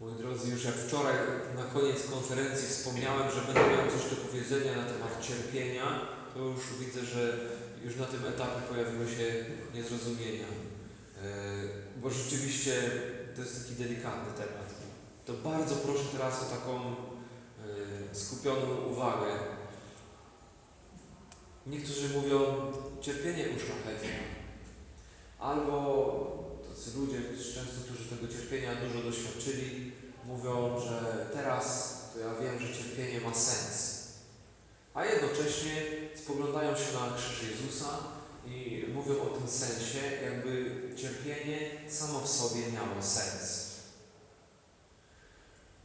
Moi drodzy, już jak wczoraj na koniec konferencji wspomniałem, że będę miał coś do powiedzenia na temat cierpienia, to już widzę, że już na tym etapie pojawiły się niezrozumienia. E, Bo rzeczywiście to jest taki delikatny temat. To bardzo proszę teraz o taką e, skupioną uwagę. Niektórzy mówią, cierpienie uszlachetnia. Albo tacy ludzie, często, którzy tego cierpienia dużo doświadczyli, mówią, że teraz to ja wiem, że cierpienie ma sens. A jednocześnie spoglądają się na krzyż Jezusa i mówią o tym sensie, jakby cierpienie samo w sobie miało sens.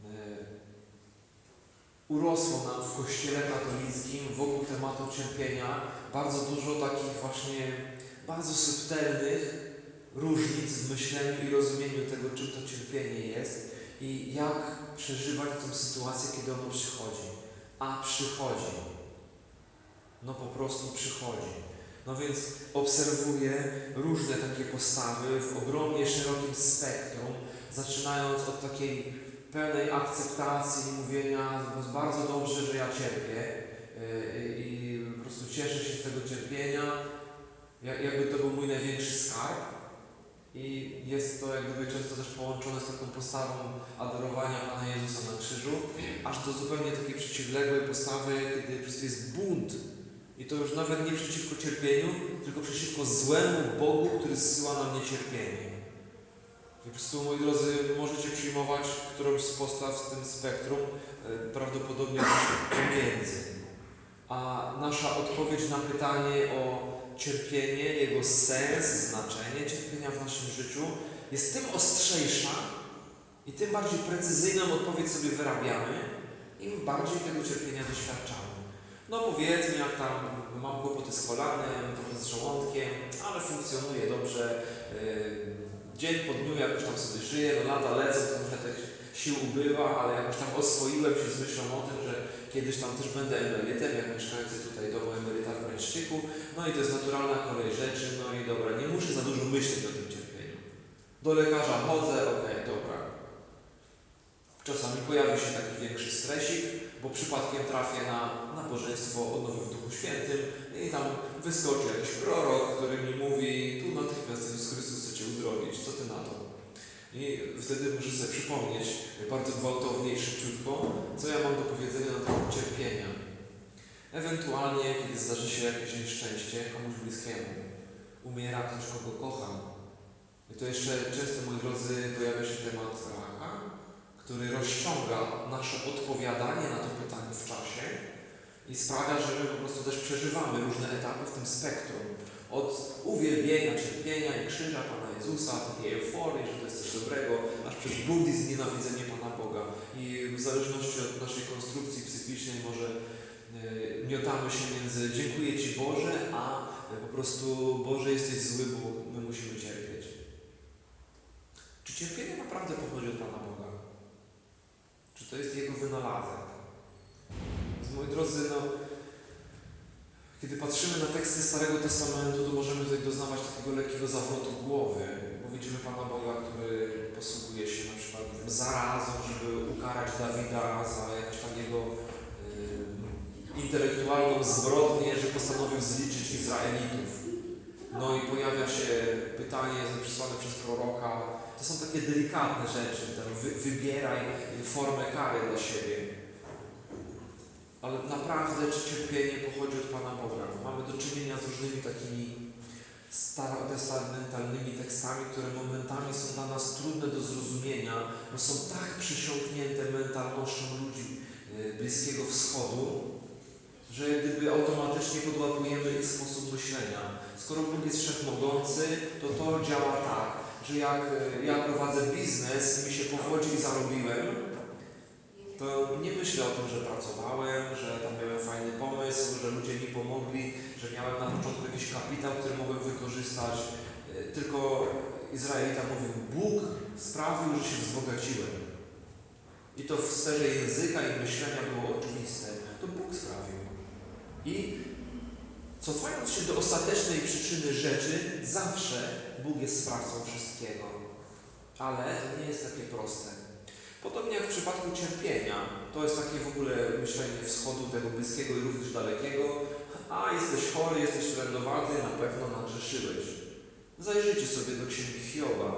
E, Urosło nam w Kościele katolickim wokół tematu cierpienia bardzo dużo takich właśnie bardzo subtelnych różnic w myśleniu i rozumieniu tego, czym to cierpienie jest i jak przeżywać tę sytuację, kiedy ono przychodzi. A przychodzi. No po prostu przychodzi. No więc obserwuję różne takie postawy w ogromnie szerokim spektrum, zaczynając od takiej pełnej akceptacji mówienia, "No bardzo dobrze, że ja cierpię yy, i po prostu cieszę się z tego cierpienia, jak- jakby to był mój największy skarb. I jest to jak gdyby często też połączone z taką postawą adorowania Pana Jezusa na krzyżu, aż do zupełnie takiej przeciwległej postawy, kiedy po prostu jest bunt. I to już nawet nie przeciwko cierpieniu, tylko przeciwko złemu Bogu, który zsyła na mnie cierpienie. I po prostu, moi drodzy, możecie przyjmować którąś z postaw z tym spektrum, e, prawdopodobnie pomiędzy. A nasza odpowiedź na pytanie o cierpienie, jego sens, znaczenie cierpienia w naszym życiu jest tym ostrzejsza i tym bardziej precyzyjną odpowiedź sobie wyrabiamy, im bardziej tego cierpienia doświadczamy. No powiedzmy, jak tam mam kłopoty z kolanem, trochę z żołądkiem, ale funkcjonuje dobrze. Yy, dzień po dniu jakoś tam sobie żyję, no lata lecą, trochę tych sił ubywa, ale jakoś tam oswoiłem się z myślą o tym, że kiedyś tam też będę emerytem, jak mieszkający tutaj domu emeryta w Brańszczyku. No i to jest naturalna kolej rzeczy, no i dobra, nie muszę za dużo myśleć o tym cierpieniu. Do lekarza chodzę, okej, dobra. Czasami pojawi się taki większy stresik, bo przypadkiem trafię na nabożeństwo o Nowym Duchu Świętym i tam wyskoczy jakiś prorok, który mi mówi, tu natychmiast Jezus Chrystus chce Cię uzdrowić, co Ty na to? I wtedy muszę sobie przypomnieć bardzo gwałtownie i szybciutko, co ja mam do powiedzenia na temat cierpienia. Ewentualnie, kiedy zdarzy się jakieś nieszczęście komuś bliskiemu, umiera ktoś, kogo kocham. I to jeszcze często, moi drodzy, pojawia się temat raka, który rozciąga nasze odpowiadanie na to pytanie w czasie i sprawia, że my po prostu też przeżywamy różne etapy w tym spektrum. Od uwielbienia, cierpienia i krzyża Pana Jezusa, takiej euforii, że to jest coś dobrego, aż przez bunt i znienawidzenie Pana Boga. I w zależności od naszej konstrukcji psychicznej może yy, miotamy się między dziękuję Ci Boże, a po prostu Boże jesteś zły, bo my musimy cierpieć. Czy cierpienie naprawdę pochodzi od Pana Boga? Czy to jest Jego wynalazek? Więc, moi drodzy, no, kiedy patrzymy na teksty Starego Testamentu, to możemy tutaj doznawać takiego lekkiego zawrotu głowy, bo widzimy Pana Boga, który posługuje się na przykład zarazą, żeby ukarać Dawida za jakąś tam jego y, intelektualną zbrodnię, że postanowił zliczyć Izraelitów. No i pojawia się pytanie przysłane przez proroka. To są takie delikatne rzeczy. Tam wy, wybieraj formę kary dla siebie. Ale naprawdę, czy cierpienie pochodzi od Pana Boga? Mamy do czynienia z różnymi takimi starotestamentalnymi tekstami, które momentami są dla nas trudne do zrozumienia, bo są tak przesiąknięte mentalnością ludzi y, Bliskiego Wschodu, że gdyby automatycznie podłapujemy ich sposób myślenia. Skoro Bóg jest wszechmogący, to to działa tak, że jak y, ja prowadzę biznes, mi się powodzi i zarobiłem, to nie myślę o tym, że pracowałem, że tam miałem fajny pomysł, że ludzie mi pomogli, że miałem na początku jakiś kapitał, który mogłem wykorzystać. Y, Tylko Izraelita mówił, Bóg sprawił, że się wzbogaciłem. I to w sferze języka i myślenia było oczywiste. To Bóg sprawił. I cofając się do ostatecznej przyczyny rzeczy, zawsze Bóg jest sprawcą wszystkiego. Ale nie jest takie proste. Podobnie jak w przypadku cierpienia, to jest takie w ogóle myślenie wschodu tego bliskiego i również dalekiego. A jesteś chory, jesteś trędowaty, na pewno nagrzeszyłeś. Zajrzyjcie sobie do księgi Hioba.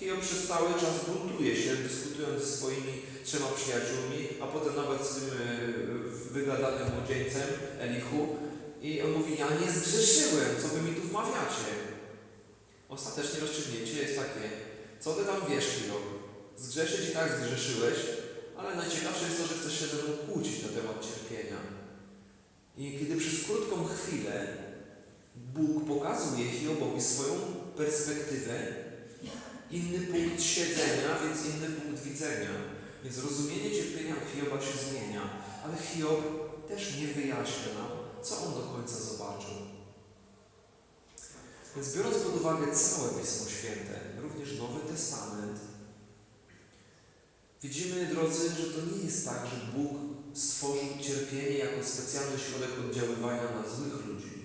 Hiob przez cały czas buntuje się, dyskutując ze swoimi trzema przyjaciółmi, a potem nawet z tym e, wygadanym młodzieńcem Elichu. I on mówi, ja nie zgrzeszyłem, co wy mi tu wmawiacie? Ostatecznie rozstrzygnięcie jest takie, co ty tam wiesz, Hiob? Zgrzeszyć i tak zgrzeszyłeś, ale najciekawsze jest to, że chcesz się ze mną kłócić na temat cierpienia. I kiedy przez krótką chwilę Bóg pokazuje Hiobowi swoją perspektywę, inny punkt siedzenia, więc inny punkt widzenia. Więc rozumienie cierpienia Hioba się zmienia, ale Hiob też nie wyjaśnia nam, co on do końca zobaczył. Więc biorąc pod uwagę całe Pismo Święte, również Nowy Testament, widzimy, drodzy, że to nie jest tak, że Bóg stworzył cierpienie jako specjalny środek oddziaływania na złych ludzi.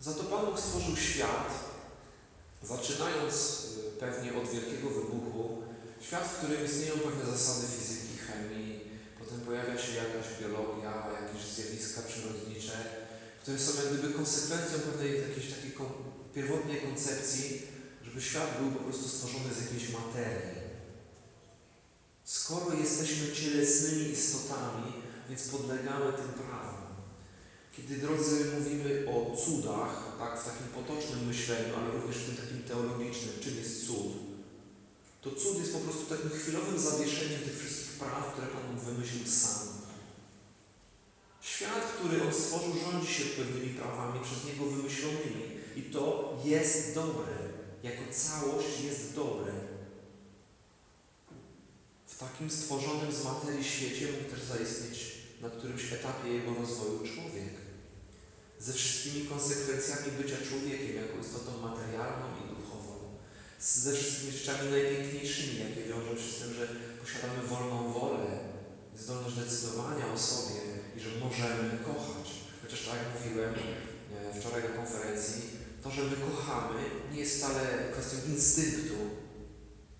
Za to Pan Bóg stworzył świat, zaczynając y, pewnie od wielkiego wybuchu, świat, w którym istnieją pewne zasady fizyki, chemii, potem pojawia się jakaś biologia, jakieś zjawiska przyrodnicze, które są jak gdyby konsekwencją pewnej jakiejś takiej pierwotnej koncepcji, żeby świat był po prostu stworzony z jakiejś materii. Skoro jesteśmy cielesnymi istotami, więc podlegamy tym prawom. Kiedy, drodzy, mówimy o cudach, tak, w takim potocznym myśleniu, ale również w tym takim teologicznym, czym jest cud, to cud jest po prostu takim chwilowym zawieszeniem tych wszystkich praw, które Pan wymyślił sam. Świat, który On stworzył, rządzi się pewnymi prawami przez Niego wymyślonymi i to jest dobre. Jako całość jest dobre. W takim stworzonym z materii świecie mógł też zaistnieć na którymś etapie jego rozwoju człowiek. Ze wszystkimi konsekwencjami bycia człowiekiem, jako istotą materialną i duchową. Ze wszystkimi rzeczami najpiękniejszymi, jakie wiążą się z tym, że posiadamy wolną wolę, zdolność decydowania o sobie i że możemy kochać. Chociaż tak jak mówiłem e, wczoraj na konferencji, to, że my kochamy, nie jest wcale kwestią instynktu,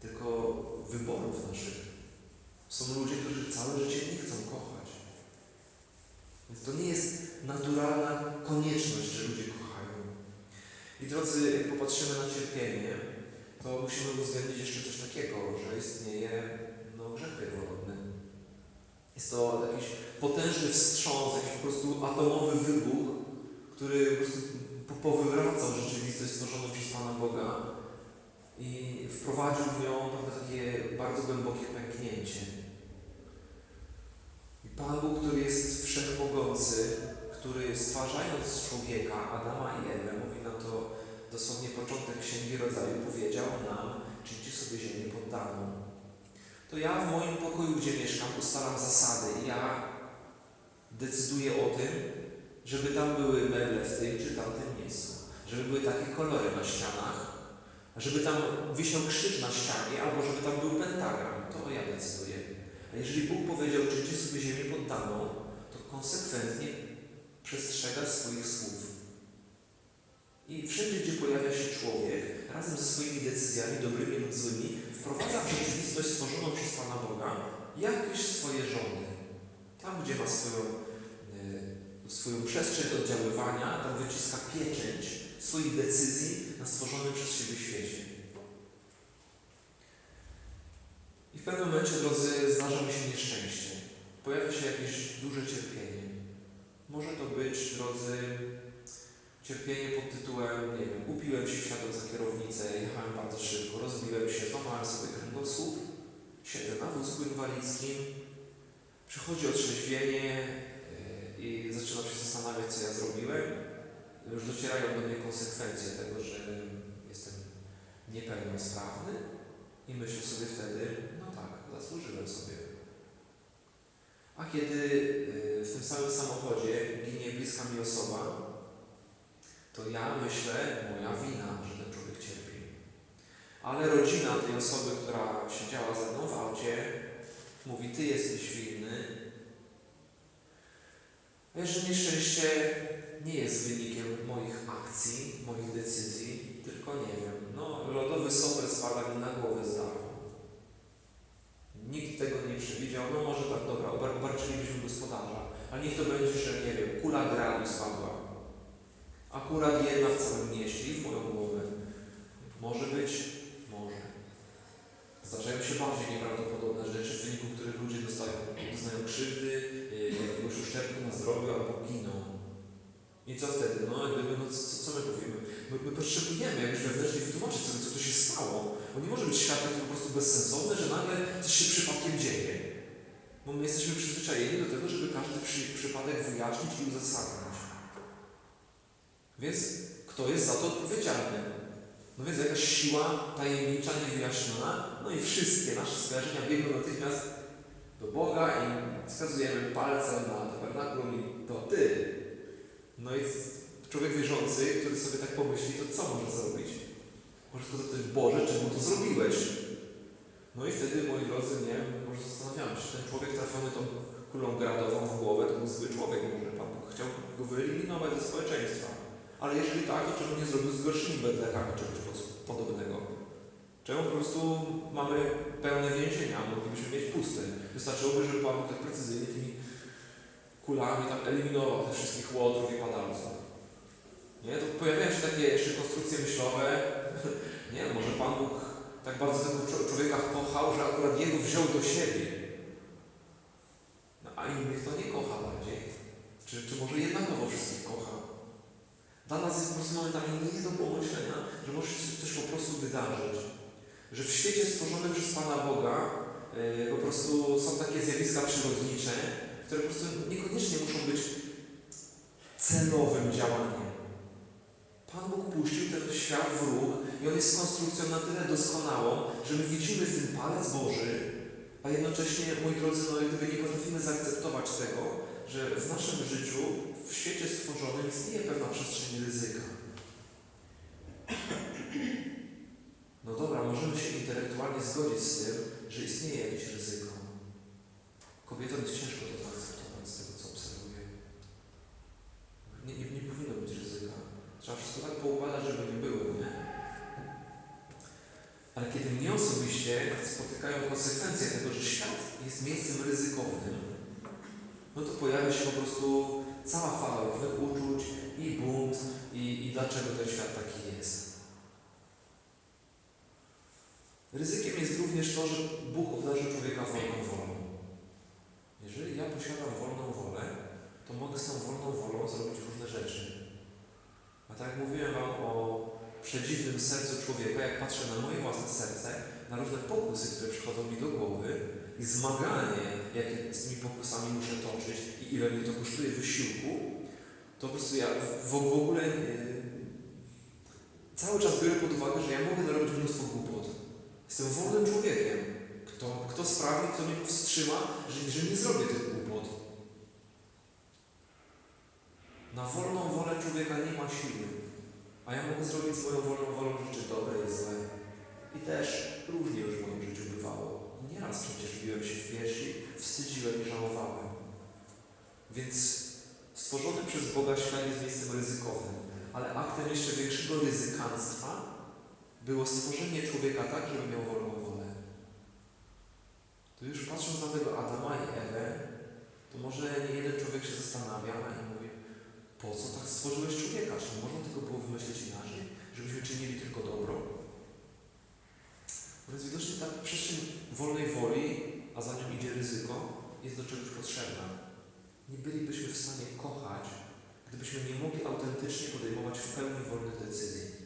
tylko wyborów naszych. Są ludzie, którzy całe życie nie chcą kochać. Więc to nie jest naturalna konieczność, że ludzie kochają. I drodzy, jak popatrzymy na cierpienie, to musimy uwzględnić jeszcze coś takiego, że istnieje no, grzech pierworodny. Jest to jakiś potężny wstrząs, jakiś po prostu atomowy wybuch, który po prostu rzeczywistość stworzoną przez Pana Boga i wprowadził w nią pewne takie bardzo głębokie pęknięcie. I Pan Bóg, który jest wszechmogący, który stwarzając człowieka, Adama i Ewę, mówi na to dosłownie początek Księgi Rodzaju, powiedział nam, czyńcie sobie ziemię poddaną. To ja w moim pokoju, gdzie mieszkam, ustalam zasady ja decyduję o tym, żeby tam były meble w tym czy tamtym miejscu, żeby były takie kolory na ścianach, żeby tam wisiał krzyż na ścianie, albo żeby tam był pentagram. To ja decyduję. A jeżeli Bóg powiedział, czyńcie sobie ziemię poddaną, to konsekwentnie przestrzega swoich słów. I wszędzie, gdzie pojawia się człowiek, razem ze swoimi decyzjami, dobrymi lub złymi, wprowadza w rzeczywistość stworzoną przez Pana Boga jakieś swoje żony. Tam, gdzie ma swoją, y, swoją przestrzeń oddziaływania, tam wyciska pieczęć swoich decyzji na stworzonym przez siebie świecie. I w pewnym momencie, drodzy, zdarza mi się nieszczęście. Pojawia się jakieś duże cierpienie. Może to być, drodzy, cierpienie pod tytułem, nie wiem, upiłem się wsiadłem za kierownicę, jechałem bardzo szybko, rozbiłem się, złamałem sobie kręgosłup, siedzę na wózku inwalidzkim, przychodzi otrzeźwienie yy, i zaczynam się zastanawiać, co ja zrobiłem. Już docierają do mnie konsekwencje tego, że jestem niepełnosprawny i myślę sobie wtedy, no tak, zasłużyłem sobie. A kiedy yy, w tym samym samochodzie ginie bliska mi osoba, to ja myślę, moja wina, że ten człowiek cierpi. Ale rodzina tej osoby, która siedziała ze mną w aucie, mówi, ty jesteś winny. Wiesz, że nieszczęście nie jest wynikiem moich akcji, moich decyzji, tylko nie wiem, no lodowy sopel z spadanie na głowę z dachu. Nikt tego nie przewidział, no może tak, dobra, obar- obarczylibyśmy gospodarza, ale niech to będzie, że nie wiem, kula gradu spadła. Akurat jedna w całym mieście i w moją głowę. Może być? Może. Zdarzają się bardziej nieprawdopodobne rzeczy, w wyniku których ludzie dostają, doznają krzywdy, yy, jakiegoś uszczerbku na zdrowiu albo giną. I co wtedy? No, jak gdyby, no co, co my powiemy? My, my potrzebujemy jakoś wewnętrznie wytłumaczyć sobie, co tu się stało. Bo nie może być świat taki po prostu bezsensowny, że nagle coś się przypadkiem dzieje. Bo my jesteśmy przyzwyczajeni do tego, żeby każdy przy, przypadek wyjaśnić i uzasadnić. Więc kto jest za to odpowiedzialny? No więc jakaś siła tajemnicza, niewyjaśniona, no i wszystkie nasze skojarzenia biegną natychmiast do Boga i wskazujemy palcem na tabernakulum i to Ty. No i człowiek wierzący, który sobie tak pomyśli, to co może zrobić? Może tylko zapytać, Boże, czemu to zrobiłeś? No i wtedy, moi drodzy, nie, może zastanawiamy się, ten człowiek trafiony tą kulą gradową w głowę, to był zły człowiek, może Pan Bóg chciał go wyeliminować ze społeczeństwa. Ale jeżeli tak, to czemu nie zrobił z gorszymi bedlekami czegoś pod- podobnego? Czemu po prostu mamy pełne więzienia, moglibyśmy mieć puste? Wystarczyłoby, żeby Pan Bóg tak precyzyjnie tymi kulami tam eliminował tych wszystkich łotrów i padalców. Nie? To pojawiają się takie jeszcze konstrukcje myślowe. Nie, no może Pan Bóg tak bardzo tego człowieka kochał, że akurat jego wziął do siebie. No, a innych to nie kocha bardziej. Czy, czy może jednakowo wszystkich kocha? Dla nas jest po prostu momentami nie do pomyślenia, że może się coś po prostu wydarzyć. Że w świecie stworzonym przez Pana Boga yy, po prostu są takie zjawiska przyrodnicze, które po prostu niekoniecznie muszą być celowym działaniem. Pan Bóg puścił ten świat w ruch i on jest konstrukcją na tyle doskonałą, że my widzimy w tym palec Boży, a jednocześnie, moi drodzy, no gdyby nie potrafimy zaakceptować tego, że w naszym życiu, w świecie stworzonym istnieje pewna przestrzeń ryzyka. No dobra, możemy się intelektualnie zgodzić z tym, że istnieje jakieś ryzyko. Kobietom jest ciężko to zaakceptować z tego, co obserwuję. Nie, nie, nie powinno być ryzyka. Trzeba wszystko tak poukładać, żeby nie było, nie? Ale kiedy mnie osobiście spotykają konsekwencje tego, że świat jest miejscem ryzykownym, no to pojawia się po prostu cała fala różnych uczuć i bunt i, i dlaczego ten świat taki jest. Ryzykiem jest również to, że Bóg obdarzył człowieka wolną wolą. Jeżeli ja posiadam wolną wolę, to mogę z tą wolną wolą zrobić różne rzeczy. A tak jak mówiłem Wam o przedziwnym sercu człowieka, jak patrzę na moje własne serce, na różne pokusy, które przychodzą mi do głowy i zmaganie, jakie z tymi pokusami muszę toczyć i ile mnie to kosztuje wysiłku, to po prostu ja w, ogóle e, cały czas biorę pod uwagę, że ja mogę narobić mnóstwo głupot. Jestem wolnym człowiekiem. Kto, kto sprawi, kto mnie powstrzyma, że, że nie zrobię tych głupot. Na wolną wolę człowieka nie ma siły. A ja mogę zrobić swoją wolną wolą rzeczy dobre i złe. I też różnie już w moim życiu bywało. Nieraz przecież biłem się w piersi, wstydziłem i żałowałem. Więc stworzony przez Boga świat jest miejscem ryzykownym, ale aktem jeszcze większego ryzykanstwa było stworzenie człowieka tak, żeby miał wolną wolę. To już patrząc na tego Adama i Ewę, to może nie jeden człowiek się zastanawia i mówi, po co tak stworzyłeś człowieka? Czy można tego było wymyślić inaczej? Żebyśmy czynili tylko dobro? Więc widocznie ta przestrzeń wolnej woli, a za nią idzie ryzyko, jest do czegoś potrzebna. Nie bylibyśmy w stanie kochać, gdybyśmy nie mogli autentycznie podejmować w pełni wolnych decyzji.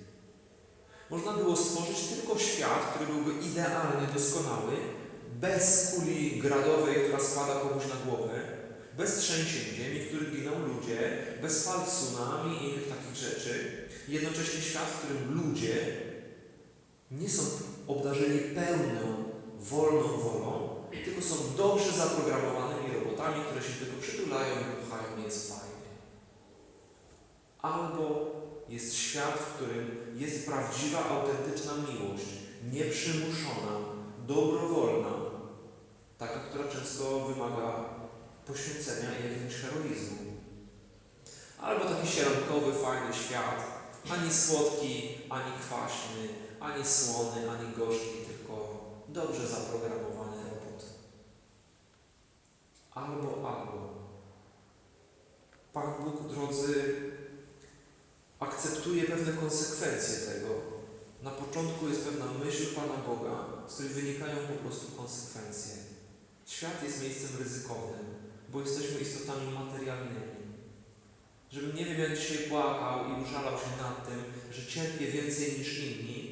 Można było stworzyć tylko świat, który byłby idealny, doskonały, bez kuli gradowej, która spada komuś na głowę, bez trzęsień ziemi, w których giną ludzie, bez fal tsunami i innych takich rzeczy. Jednocześnie świat, w którym ludzie nie są obdarzeni pełną, wolną wolą, tylko są dobrze zaprogramowanymi robotami, które się tylko przytulają i kochają jest fajnie. Albo jest świat, w którym jest prawdziwa, autentyczna miłość, nieprzymuszona, dobrowolna, taka, która często wymaga poświęcenia i jakiegoś heroizmu. Albo taki sierankowy, fajny świat, ani słodki, ani kwaśny, ani słony, ani gorzki, dobrze zaprogramowany robot. Albo, albo. Pan Bóg, drodzy, akceptuje pewne konsekwencje tego. Na początku jest pewna myśl Pana Boga, z której wynikają po prostu konsekwencje. Świat jest miejscem ryzykownym, bo jesteśmy istotami materialnymi. Żebym nie wiem, jak dzisiaj płakał i użalał się nad tym, że cierpię więcej niż inni,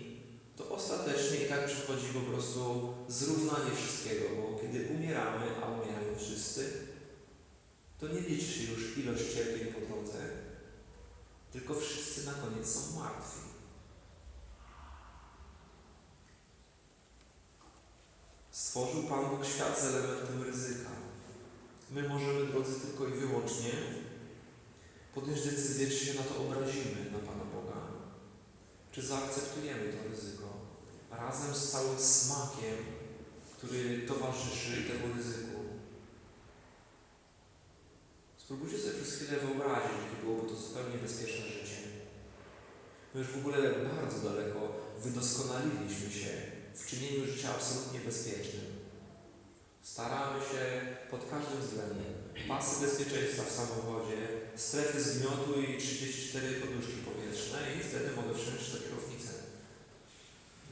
ostatecznie i tak przychodzi po prostu zrównanie wszystkiego, bo kiedy umieramy, a umierają wszyscy, to nie liczy się już ilość cierpień po drodze, tylko wszyscy na koniec są martwi. Stworzył Pan Bóg świat z elementem ryzyka. My możemy, drodzy, tylko i wyłącznie podjąć decyzję, czy się na to obrazimy, na Pana Boga, czy zaakceptujemy to ryzyko razem z całym smakiem, który towarzyszy temu ryzyku. Spróbujcie sobie przez chwilę wyobrazić, jakie byłoby to zupełnie bezpieczne życie. My już w ogóle bardzo daleko wydoskonaliliśmy się w czynieniu życia absolutnie bezpiecznym. Staramy się pod każdym względem. Pasy bezpieczeństwa w samochodzie, strefy zgniotu i 34 poduszki powietrzne i wtedy mogę wsiąść do kierownicę.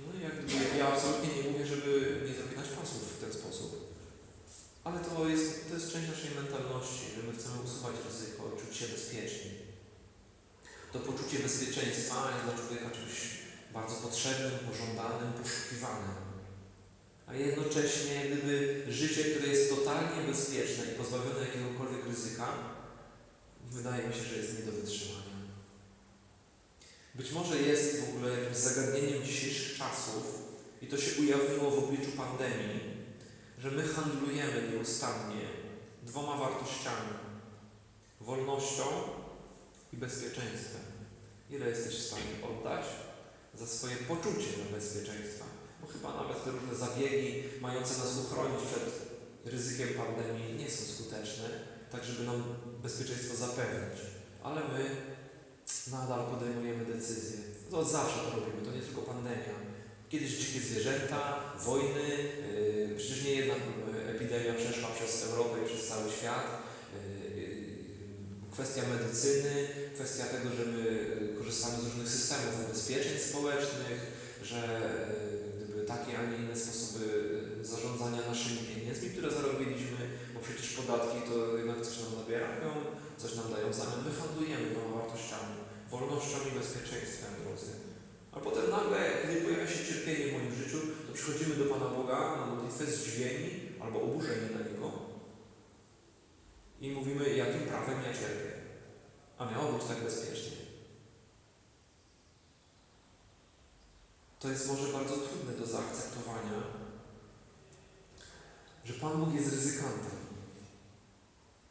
No i jak, ja absolutnie nie mówię, żeby nie zapinać pasów w ten sposób. Ale to jest, to jest część naszej mentalności, że my chcemy usuwać ryzyko czuć się bezpieczni. To poczucie bezpieczeństwa jest dla człowieka czymś bardzo potrzebnym, pożądanym, poszukiwanym. A jednocześnie gdyby życie, które jest totalnie bezpieczne i pozbawione jakiegokolwiek ryzyka, wydaje mi się, że jest nie do wytrzymania. Być może jest w ogóle jakimś zagadnieniem dzisiejszych czasów i to się ujawniło w obliczu pandemii, że my handlujemy nieustannie dwoma wartościami: wolnością i bezpieczeństwem. Ile jesteś w stanie oddać za swoje poczucie bezpieczeństwa? Bo chyba nawet te różne zabiegi mające nas uchronić przed ryzykiem pandemii nie są skuteczne, tak żeby nam bezpieczeństwo zapewnić. Ale my nadal podejmujemy decyzje. To od zawsze to robimy, to nie tylko pandemia. Kiedyś dzikie zwierzęta, wojny, yy, przecież nie jedna epidemia przeszła przez Europę i przez cały świat. Yy, yy, kwestia medycyny, kwestia tego, że my korzystamy z różnych systemów ubezpieczeń społecznych, że yy, gdyby takie, a nie inne sposoby zarządzania naszymi pieniędzmi, które zarobiliśmy, bo przecież podatki to jednak coś nam zabierają, coś nam dają w zamian. My handlujemy wartościami, wolnością i bezpieczeństwem, drodzy. A potem nagle, kiedy pojawia się cierpienie w moim życiu, to przychodzimy do Pana Boga na modlitwę zdziwieni albo oburzeni na Niego i mówimy, jakim prawem ja cierpię. A miało być tak bezpiecznie. To jest może bardzo trudne do zaakceptowania, że Pan Bóg jest ryzykantem.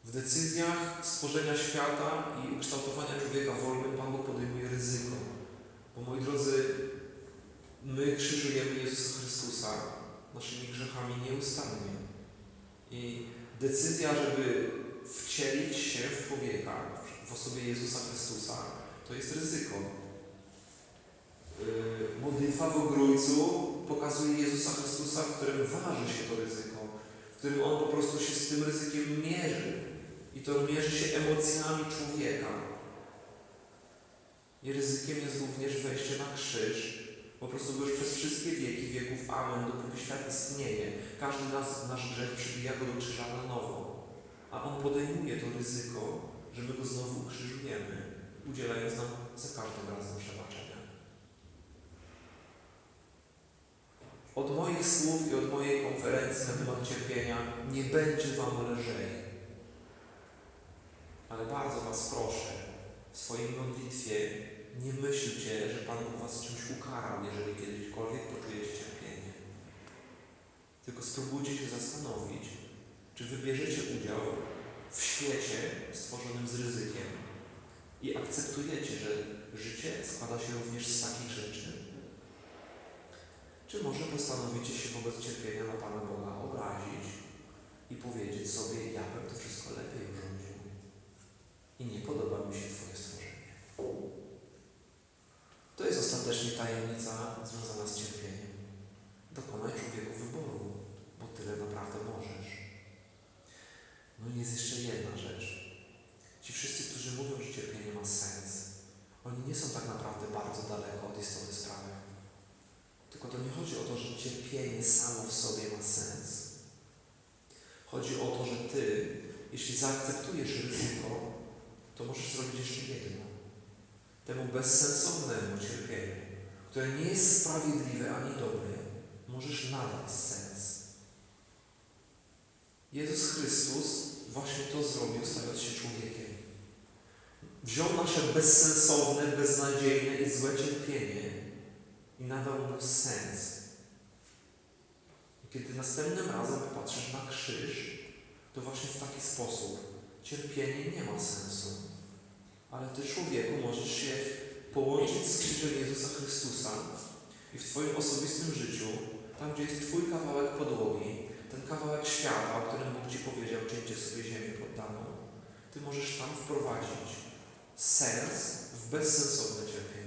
W decyzjach stworzenia świata i ukształtowania człowieka wolnym Pan Bóg podejmuje ryzyko. Bo moi drodzy, my krzyżujemy Jezusa Chrystusa naszymi grzechami nieustannie. I decyzja, żeby wcielić się w człowieka, w osobie Jezusa Chrystusa, to jest ryzyko. Yy, modlitwa w ogrójcu pokazuje Jezusa Chrystusa, w którym waży się to ryzyko, w którym On po prostu się z tym ryzykiem mierzy. I to mierzy się emocjami człowieka. I ryzykiem jest również wejście na krzyż. Po prostu już przez wszystkie wieki, wieków Amen, dopóki świat istnieje. Każdy nas, nasz grzech przybija go do krzyża na nowo. A On podejmuje to ryzyko, że my go znowu ukrzyżujemy, udzielając nam za każdym razem przebaczenia. Od moich słów i od mojej konferencji na temat cierpienia nie będzie Wam lżej. Ale bardzo Was proszę, w swojej modlitwie nie myślcie, że Pan Bóg Was czymś ukarał, jeżeli kiedyśkolwiek poczujecie cierpienie. Tylko spróbujcie się zastanowić, czy wybierzecie udział w świecie stworzonym z ryzykiem i akceptujecie, że życie składa się również z takich rzeczy. Czy może postanowicie się wobec cierpienia na Pana Boga obrazić i powiedzieć sobie, ja bym to wszystko lepiej i nie podoba mi się Twoje stworzenie. To jest ostatecznie tajemnica związana z cierpieniem. Dokonaj człowieku wyboru, bo tyle naprawdę możesz. No i jest jeszcze jedna rzecz. Ci wszyscy, którzy mówią, że cierpienie ma sens, oni nie są tak naprawdę bardzo daleko od istoty sprawy. Tylko to nie chodzi o to, że cierpienie samo w sobie ma sens. Chodzi o to, że Ty, jeśli zaakceptujesz ryzyko, to możesz zrobić jeszcze jedno. Temu bezsensownemu cierpieniu, które nie jest sprawiedliwe ani dobre, możesz nadać sens. Jezus Chrystus właśnie to zrobił, stając się człowiekiem. Wziął nasze bezsensowne, beznadziejne i złe cierpienie i nadał mu sens. Kiedy następnym razem popatrzysz na krzyż, to właśnie w taki sposób cierpienie nie ma sensu. Ale Ty, człowieku, możesz się połączyć z krzyżem Jezusa Chrystusa i w Twoim osobistym życiu, tam gdzie jest Twój kawałek podłogi, ten kawałek świata, o którym Bóg Ci powiedział, czyńcie sobie ziemię poddaną, Ty możesz tam wprowadzić sens w bezsensowne cierpienie.